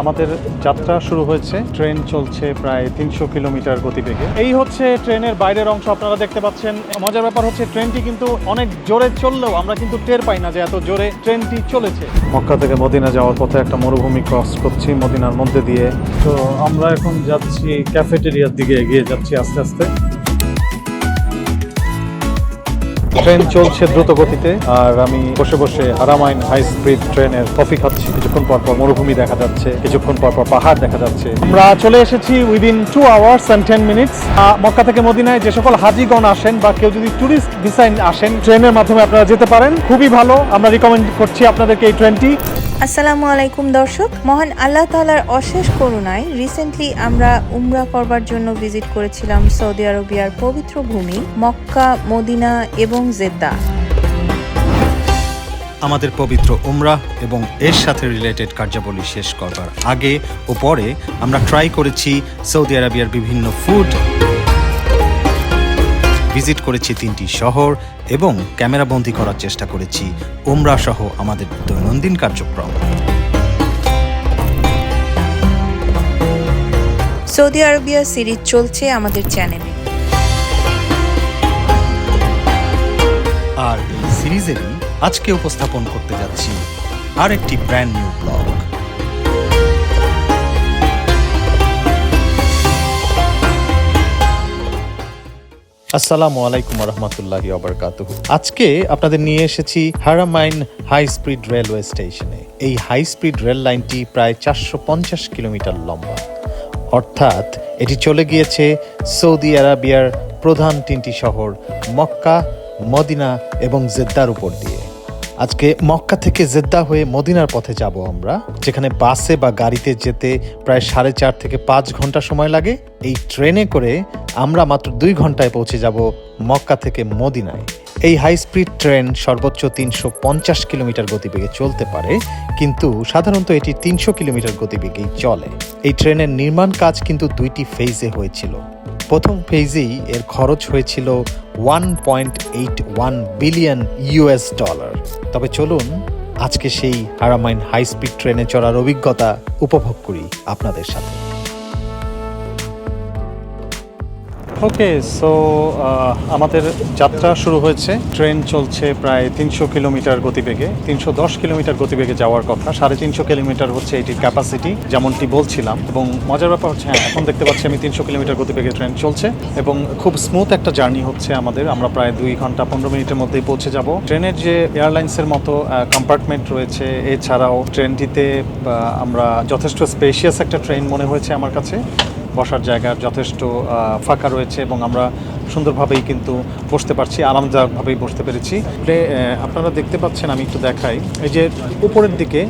আমাদের যাত্রা শুরু হয়েছে। ট্রেন চলছে প্রায় তিনশো কিলোমিটার গতিবেগে। এই হচ্ছে ট্রেনের বাইরের অংশ, আপনারা দেখতে পাচ্ছেন। মজার ব্যাপার হচ্ছে, ট্রেনটি কিন্তু অনেক জোরে চললেও আমরা কিন্তু টের পাই না যে এত জোরে ট্রেনটি চলেছে। মক্কা থেকে মদিনা যাওয়ার পথে একটা মরুভূমি ক্রস করছি মদিনার মধ্যে দিয়ে। তো আমরা এখন যাচ্ছি ক্যাফেটেরিয়ার দিকে, এগিয়ে যাচ্ছি আস্তে আস্তে। ট্রেন চলছে দ্রুত গতিতে আর আমি বসে বসে আরামাইন হাই স্পিড ট্রেনের কফি খাচ্ছি। কিছুক্ষণ পর পর মরুভূমি দেখা যাচ্ছে, কিছুক্ষণ পর পর পাহাড় দেখা যাচ্ছে। আমরা চলে এসেছি within two hours and ten minutes Mecca থেকে মদিনায় যে সকল হাজিগণ আসেন বা কেউ যদি ট্যুরিস্ট ভিসায় আসেন, ট্রেনের মাধ্যমে আপনারা যেতে পারেন। খুবই ভালো, আমরা রিকমেন্ড করছি আপনাদেরকে এই ট্রেনটি। আসসালামু আলাইকুম দর্শক। মহান আল্লাহ তালার অশেষ করুণায় রিসেন্টলি আমরা উমরা করবার জন্য ভিজিট করেছিলাম সৌদি আরবিয়ার পবিত্র ভূমি মক্কা, মদিনা এবং জেদ্দা। আমাদের পবিত্র উমরা এবং এর সাথে রিলেটেড কার্যাবলী শেষ করবার আগে ও পরে আমরা ট্রাই করেছি সৌদি আরবিয়ার বিভিন্ন ফুড ভিজিট করেছি তিনটি শহর এবং ক্যামেরাবন্দি করার চেষ্টা করেছি উমরা সহ আমাদের দৈনন্দিন কার্যক্রম। সৌদি আরবিয়া সিরিজ চলছে আমাদের চ্যানেলে। আর এই সিরিজেরই আজকে উপস্থাপন করতে যাচ্ছি আরেকটি ব্র্যান্ড নিউ ব্লগ। আসসালামু আলাইকুম রহমতুল্লাহ অবরকাত আজকে আপনাদের নিয়ে এসেছি হারামাইন হাই স্পিড রেলওয়ে স্টেশনে। এই হাই স্পিড রেল লাইনটি প্রায় চারশো পঞ্চাশ কিলোমিটার লম্বা। অর্থাৎ এটি চলে গিয়েছে সৌদি আরাবিয়ার প্রধান তিনটি শহর মক্কা, মদিনা এবং জেদ্দার উপর দিয়ে। আজকে মক্কা থেকে জেদ্দা হয়ে মদিনার পথে যাব আমরা, যেখানে বাসে বা গাড়িতে যেতে প্রায় সাড়ে চার থেকে পাঁচ ঘণ্টা সময় লাগে। এই ট্রেনে করে আমরা মাত্র দুই ঘন্টায় পৌঁছে যাব মক্কা থেকে মদিনায়। এই হাই স্পিড ট্রেন সর্বোচ্চ তিনশো পঞ্চাশ কিলোমিটার গতিবেগে চলতে পারে, কিন্তু সাধারণত এটি তিনশো কিলোমিটার গতিবেগেই চলে। এই ট্রেনের নির্মাণ কাজ কিন্তু দুইটি ফেজে হয়েছিল। প্রথম ফেজেই এর খরচ হয়েছিল one point eight one billion US dollar তবে চলুন আজকে সেই হারামাইন হাই স্পিড ট্রেনে চড়ার অভিজ্ঞতা উপভোগ করি আপনাদের সাথে। ওকে সো আমাদের যাত্রা শুরু হয়েছে। ট্রেন চলছে প্রায় তিনশো কিলোমিটার গতিবেগে, তিনশো দশ কিলোমিটার গতিবেগে যাওয়ার কথা। সাড়ে তিনশো কিলোমিটার হচ্ছে এটির ক্যাপাসিটি যেমনটি বলছিলাম। এবং মজার ব্যাপার হচ্ছে হ্যাঁ এখন দেখতে পাচ্ছি আমি তিনশো কিলোমিটার গতিবেগে ট্রেন চলছে। এবং খুব স্মুথ একটা জার্নি হচ্ছে আমাদের। আমরা প্রায় দুই ঘণ্টা পনেরো মিনিটের মধ্যেই পৌঁছে যাব। ট্রেনের যে এয়ারলাইন্সের মতো কম্পার্টমেন্ট রয়েছে, এছাড়াও ট্রেনটিতে আমরা যথেষ্ট স্পেশিয়াস একটা ট্রেন মনে হয়েছে আমার কাছে। বসার জায়গা যথেষ্ট ফাঁকা রয়েছে এবং আমরা সুন্দরভাবেই কিন্তু বসতে পারছি, আরামদায়কভাবেই বসতে পেরেছি। আপনারা দেখতে পাচ্ছেন, আমি একটু দেখাই। এই যে উপরের দিকে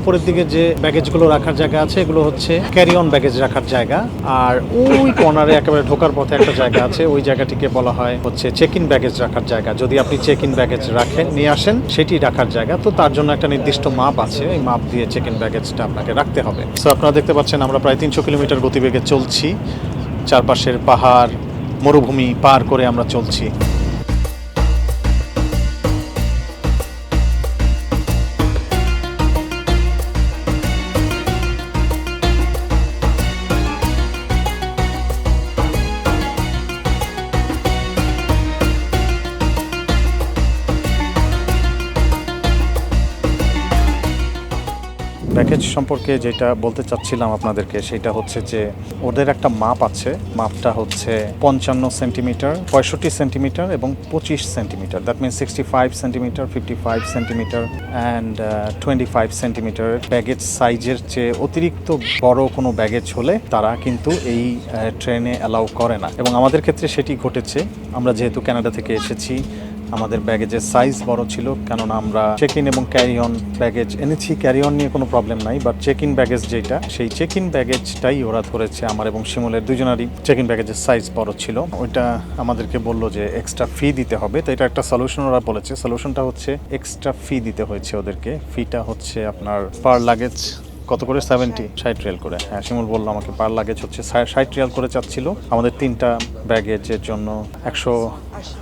উপরের দিকে যে ব্যাগেজগুলো রাখার জায়গা আছে, এগুলো হচ্ছে ক্যারি অন ব্যাগেজ রাখার জায়গা। আর ওই কর্নারে একেবারে ঢোকার পথে একটা জায়গা আছে, ওই জায়গাটিকে বলা হয় হচ্ছে চেক ইন ব্যাগেজ রাখার জায়গা। যদি আপনি চেক ইন ব্যাগেজ রাখেন, নিয়ে আসেন, সেটি রাখার জায়গা। তো তার জন্য একটা নির্দিষ্ট মাপ আছে, এই মাপ দিয়ে চেক ইন ব্যাগেজটা আপনাকে রাখতে হবে। সো আপনারা দেখতে পাচ্ছেন আমরা প্রায় তিনশো কিলোমিটার গতিবেগে চলছি। চারপাশের পাহাড়, মরুভূমি পার করে আমরা চলছি। প্যাকেজ সম্পর্কে যেটা বলতে চাচ্ছিলাম আপনাদেরকে, সেটা হচ্ছে যে ওদের একটা মাপ আছে। মাপটা হচ্ছে পঞ্চান্ন সেন্টিমিটার, পঁয়ষট্টি সেন্টিমিটার এবং পঁচিশ centimetre. That mean sixty five centimetre fifty five centimetre and twenty five centimetre. Baggage সাইজের চেয়ে অতিরিক্ত বড় কোনো ব্যাগেজ হলে তারা কিন্তু এই ট্রেনে অ্যালাউ করে না। এবং আমাদের ক্ষেত্রে সেটি ঘটেছে। আমরা যেহেতু কানাডা থেকে এসেছি আমাদের ব্যাগেজের সাইজ বড় ছিল, কেননা আমরা চেক ইন এবং ক্যারি অন ব্যাগেজ এনেছি। ক্যারি অন নিয়ে কোনো প্রবলেম নাই বাট চেক ইন ব্যাগেজ যেটা, সেই চেক ইন ব্যাগেজটাই ওরা ধরেছে আমার এবং শিমুলের দুজনারই। চেক ইন ব্যাগেজের সাইজ বড় ছিল। ওইটা আমাদেরকে বলল যে এক্সট্রা ফি দিতে হবে। তো এটা একটা সলিউশন ওরা বলেছে। সলিউশনটা হচ্ছে এক্সট্রা ফি দিতে হয়েছে ওদেরকে। ফিটা হচ্ছে আপনার পার লাগেজ কত করে? সেভেন্টি ষাট রিয়াল করে। হ্যাঁ শিমুল বলল আমাকে পার লাগেজ হচ্ছে ষাট রিয়াল করে চাচ্ছিল। আমাদের তিনটা ব্যাগেজের জন্য একশো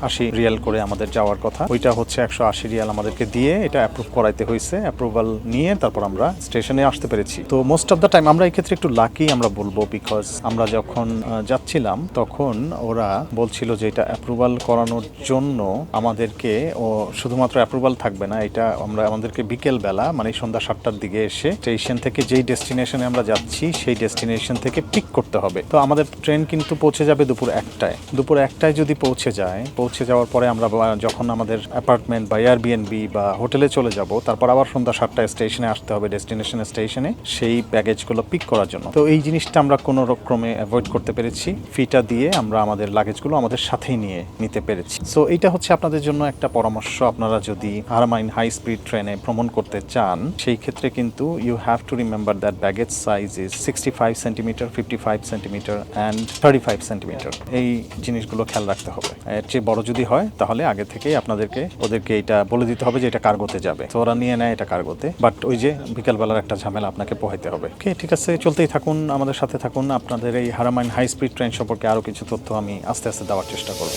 আশি রিয়াল করে আমাদের যাওয়ার কথা। ওইটা হচ্ছে একশো আশি রিয়াল আমাদেরকে দিয়ে এটা অ্যাপ্রুভ করাইতে হয়েছে অ্যাপ্রুভাল নিয়ে তারপর আমরা স্টেশনে আসতে পেরেছি। তো মোস্ট অফ দ্য টাইম আমরা এই ক্ষেত্রে একটু লাকি আমরা বলব বিকজ আমরা যখন যাচ্ছিলাম তখন ওরা বলছিল যে এটা অ্যাপ্রুভাল করানোর জন্য আমাদেরকে, ও শুধুমাত্র অ্যাপ্রুভাল থাকবে না, এটা আমরা আমাদেরকে বিকেল বেলা মানে সন্ধ্যা সাতটার দিকে এসে স্টেশন থেকে যেই ডেস্টিনেশনে আমরা যাচ্ছি, সেই ডেস্টিনেশন থেকে পিক করতে হবে। তো আমাদের ট্রেন কিন্তু পৌঁছে যাবে দুপুর একটায়। দুপুর একটায় যদি পৌঁছে যায় পৌঁছে যাওয়ার পরে আমরা যখন আমাদের অ্যাপার্টমেন্ট বা এয়ারবিএনবি বা হোটেলে চলে যাব, তারপর আবার সন্ধ্যা সাতটায় স্টেশনে আসতে হবে ডেস্টিনেশন স্টেশনে সেই প্যাকেজগুলো পিক করার জন্য। তো এই জিনিসটা আমরা কোনো রকমে অ্যাভয়েড করতে পেরেছি। ফিটা দিয়ে আমরা আমাদের লাগেজগুলো আমাদের সাথেই নিয়ে নিতে পেরেছি। সো এইটা হচ্ছে আপনাদের জন্য একটা পরামর্শ। আপনারা যদি হারমাইন হাই স্পিড ট্রেনে ভ্রমণ করতে চান, সেই ক্ষেত্রে কিন্তু you have to remember that baggage size is sixty five centimetre fifty five centimetre and thirty five centimetre এই জিনিসগুলো খেয়াল রাখতে হবে। চেয়ে বড় যদি হয়, তাহলে আগে থেকেই আপনাদেরকে ওদেরকে এটা বলে দিতে হবে যে এটা কার্গোতে যাবে। তো ওরা নিয়ে নেয় এটা কার্গোতে। বাট ওই যে বিকালবেলার একটা ঝামেলা আপনাকে পোহাইতে হবে। ওকে ঠিক আছে, চলতেই থাকুন, আমাদের সাথে থাকুন। আপনাদের এই হারামাইন হাই স্পিড ট্রেন সম্পর্কে আরও কিছু তথ্য আমি আস্তে আস্তে দেওয়ার চেষ্টা করব।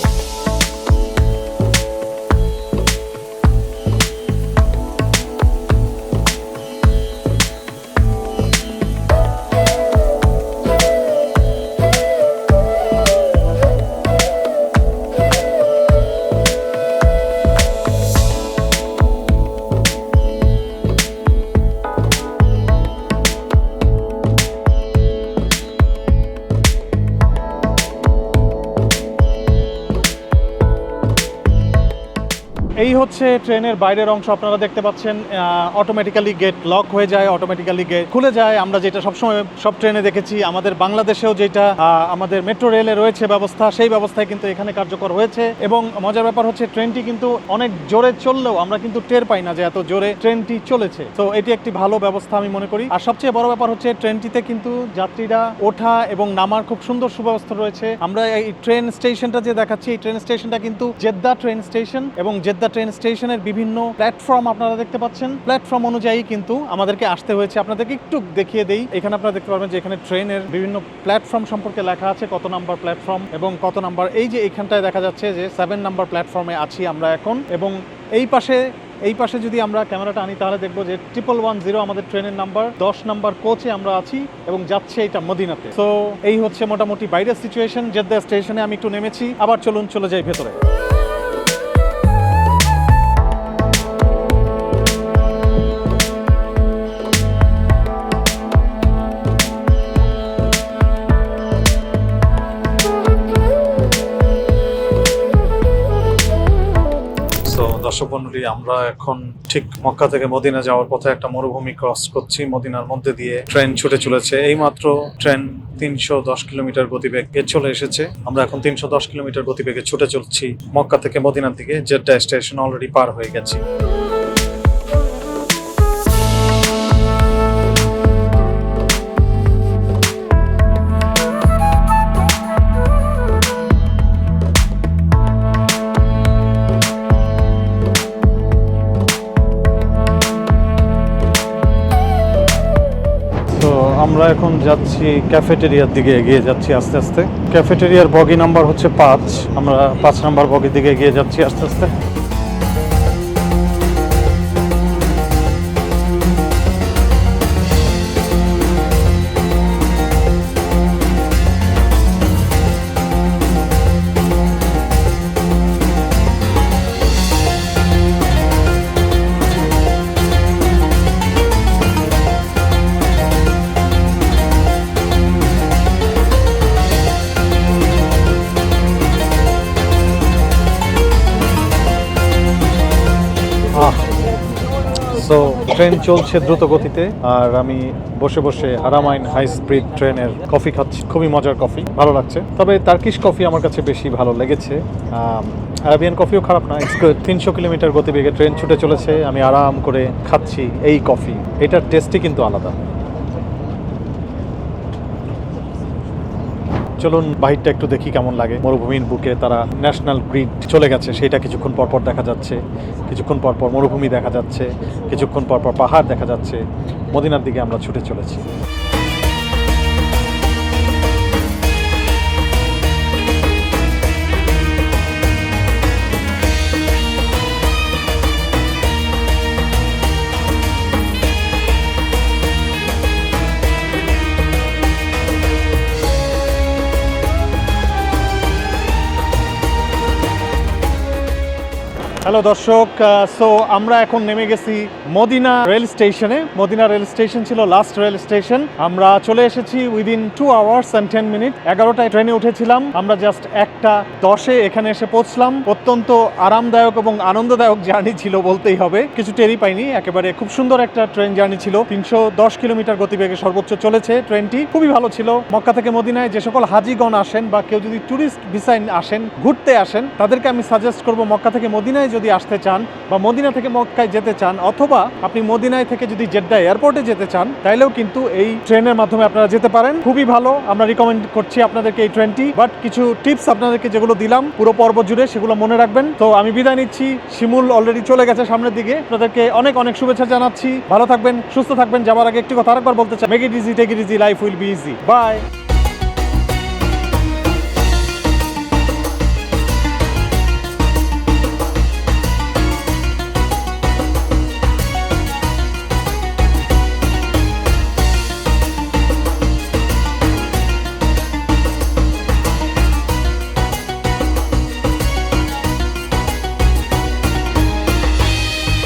এই হচ্ছে ট্রেনের বাইরের অংশ। আপনারা দেখতে পাচ্ছেন অটোমেটিক্যালি গেট লক হয়ে যায় অটোমেটিক্যালি গেট খুলে যায়। আমরা যেটা সবসময় সব ট্রেনে দেখেছি, আমাদের বাংলাদেশেও যেটা আমাদের মেট্রো রেলে রয়েছে ব্যবস্থা, সেই ব্যবস্থায় কিন্তু এখানে কার্যকর হয়েছে। এবং মজার ব্যাপার হচ্ছে, ট্রেনটি কিন্তু অনেক জোরে চললেও আমরা কিন্তু টের পাই না যে এত জোরে ট্রেনটি চলেছে। তো এটি একটি ভালো ব্যবস্থা আমি মনে করি। আর সবচেয়ে বড় ব্যাপার হচ্ছে, ট্রেনটিতে কিন্তু যাত্রীরা ওঠা এবং নামার খুব সুন্দর সুব্যবস্থা রয়েছে। আমরা এই ট্রেন স্টেশনটা যে দেখাচ্ছি, এই ট্রেন স্টেশনটা কিন্তু জেদ্দা ট্রেন স্টেশন এবং জেদ্দা ট্রেন স্টেশনের বিভিন্ন প্ল্যাটফর্ম আপনারা দেখতে পাচ্ছেন। প্ল্যাটফর্ম অনুযায়ী কিন্তু আমাদেরকে আসতে হয়েছে। আপনাদেরকে একটু দেখিয়ে দেই। এখানে আপনারা দেখতে পারবেন যে এখানে ট্রেনের বিভিন্ন প্ল্যাটফর্ম সম্পর্কে লেখা আছে, কত নাম্বার প্ল্যাটফর্ম এবং কত নাম্বার। এই যে এখানটায় দেখা যাচ্ছে যে সেভেন নাম্বার প্ল্যাটফর্মে আছি আমরা এখন এবং এই পাশে এই পাশে যদি আমরা ক্যামেরাটা আনি, তাহলে দেখব যে ট্রিপল ওয়ান জিরো আমাদের ট্রেনের নাম্বার, দশ নাম্বার কোচে আমরা আছি এবং যাচ্ছে এটা মদিনাতে। তো এই হচ্ছে মোটামুটি বাইরের সিচুয়েশন জেদ্দা স্টেশনে আমি একটু নেমেছি। আবার চলুন, চলে যাই ভেতরে। দর্শক মন্ডলী আমরা এখন ঠিক মক্কা থেকে মদিনা যাওয়ার পথে একটা মরুভূমি ক্রস করছি, মদিনার মধ্যে দিয়ে ট্রেন ছুটে চলেছে। এই মাত্র ট্রেন তিনশো দশ কিলোমিটার গতিবেগে চলে এসেছে। আমরা এখন তিনশো দশ কিলোমিটার গতিবেগে ছুটে চলছি মক্কা থেকে মদিনার দিকে জেড্ডা স্টেশন অলরেডি পার হয়ে গেছি। আমরা এখন যাচ্ছি ক্যাফেটেরিয়ার দিকে এগিয়ে যাচ্ছি আস্তে আস্তে। ক্যাফেটেরিয়ার বগি নাম্বার হচ্ছে পাঁচ। আমরা পাঁচ নাম্বার বগির দিকে এগিয়ে যাচ্ছি আস্তে আস্তে। ট্রেন চলছে দ্রুত গতিতে, আর আমি বসে বসে আরামাইন হাই স্পিড ট্রেনের কফি খাচ্ছি। খুবই মজার কফি, ভালো লাগছে। তবে তার্কিশ কফি আমার কাছে বেশি ভালো লেগেছে। আরাবিয়ান কফিও খারাপ না তিনশো কিলোমিটার গতিবেগে ট্রেন ছুটে চলেছে, আমি আরাম করে খাচ্ছি এই কফি। এটার টেস্টই কিন্তু আলাদা। চলুন বাহিরটা একটু দেখি কেমন লাগে। মরুভূমির বুকে তারা ন্যাশনাল গ্রিড চলে গেছে, সেটা কিছুক্ষণ পরপর পর দেখা যাচ্ছে। কিছুক্ষণ পরপর পর মরুভূমি দেখা যাচ্ছে, কিছুক্ষণ পরপর পর পাহাড় দেখা যাচ্ছে। মদিনার দিকে আমরা ছুটে চলেছি। হ্যালো দর্শক সো আমরা এখন নেমে গেছি মদিনা রেল স্টেশনে। মদিনা রেল স্টেশন ছিল লাস্ট রেল স্টেশন। আমরা চলে এসেছি within two hours and ten minute এগারোটায় ট্রেনে উঠেছিলাম। আমরা জাস্ট একটা দশে এখানে এসে পৌঁছলাম। অত্যন্ত আরামদায়ক এবং আনন্দদায়ক জার্নি ছিল বলতেই হবে। কিছু টেরি পাইনি। একেবারে খুব সুন্দর একটা ট্রেন জার্নি ছিল। তিনশো দশ কিলোমিটার গতিবেগে সর্বোচ্চ চলেছে ট্রেনটি খুবই ভালো ছিল। মক্কা থেকে মদিনায় যে সকল হাজিগণ আসেন বা কেউ যদি ট্যুরিস্ট ভিসায় আসেন, ঘুরতে আসেন, তাদেরকে আমি সাজেস্ট করব মক্কা থেকে মদিনায় যদি আসতে চান বা মদিনা থেকে মক্কায় যেতে চান অথবা আপনি মদিনায় থেকে যদি জেদ্দা এয়ারপোর্টে যেতে চান, তাইলেও কিন্তু এই ট্রেনের মাধ্যমে আপনারা যেতে পারেন। খুবই ভালো, আমরা রিকমেন্ড করছি আপনাদেরকে এই ট্রেনটি। বাট কিছু টিপস আপনাদেরকে যেগুলো দিলাম, পুরো পর্ব জুড়ে সেগুলো মনে রাখবেন। তো আমি বিদায় নিচ্ছি। শিমুল অলরেডি চলে গেছে সামনের দিকে। আপনাদেরকে অনেক অনেক শুভেচ্ছা জানাচ্ছি। ভালো থাকবেন, সুস্থ থাকবেন। যাওয়ার আগে একটি কথা আরেকবার বলতে চাই। Make it easy take it easy life will be easy bye